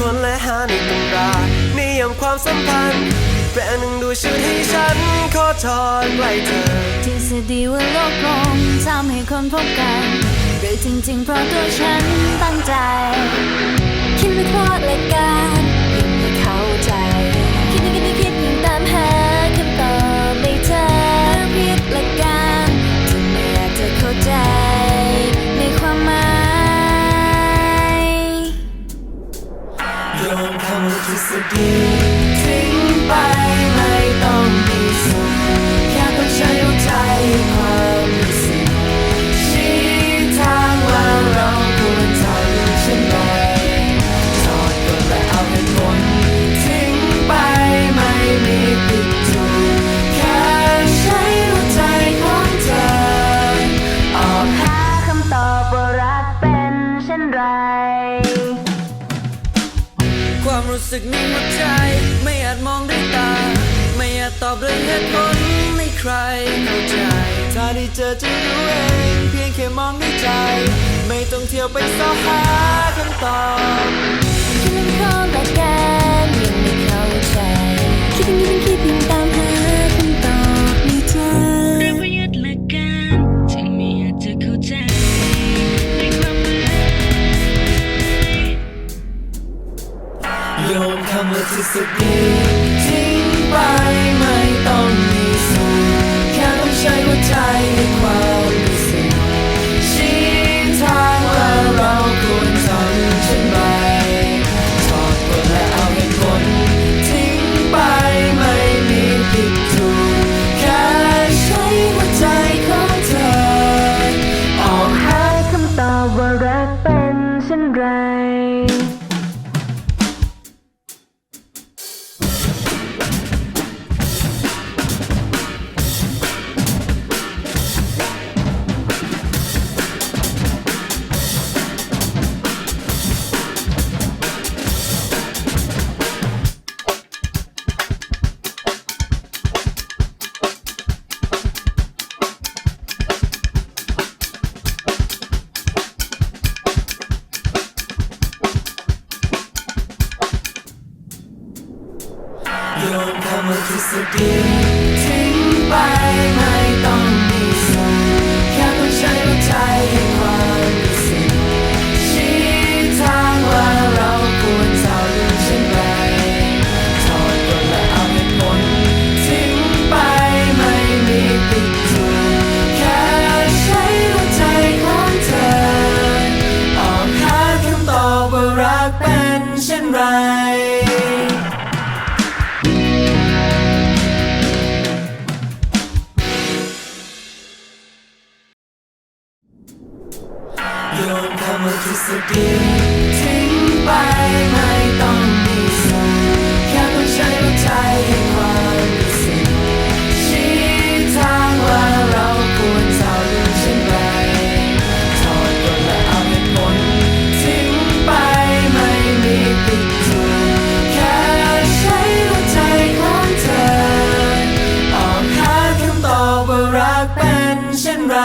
คนและหาในตำรานิยามความสัมพันธ์แปลหนึ่งดูชุดให้ฉันขอทอนไว้เธอทฤษฎีว่าโลกกลมทำให้คนพบกันหรือจริงๆเพราะตัวฉันตั้งใจ คิดวิเคราะห์แลยกา ความรู้สึกในหัวใจ ไม่อาจมองด้วยตา ไม่อาจตอบด้วยเหตุผลไม่ใครเข้าใจ ถ้าได้เจอจะรู้เองเพียงแค่มองด้วยใจ ไม่ต้องเที่ยวไปสอหาคำตอบ โยนคำว่าทฤษฎีทิ้งไปไม่ต้องมีสูตรแค่ต้องใช้หัวใจในความรู้สึกชี้ทางว่าเราควรทำเช่นไรถอดกฎและเอาเหตุผลทิ้งไปไม่มีผิดถูกแค่ใช้หัวใจของเธอ ออกหาคำตอบว่ารักเป็นเช่นไร ว่าทฤษฎีทิ้งไปไม่ต้องมีสูต ดคำว่าทฤษฎีทิ้งไปไม่ต้องมีสังแค่ต้องใช้หัวใจให้ความรู้สึกชี้ทางว่าเราควรทำเอกเช่นไรถอดตัวและเอาเหตุผลทิ้งไปไม่มีติดตัวแค่ใช้หัวใจของเธอออกหาคำตอบว่ารักเป็นเช่นไร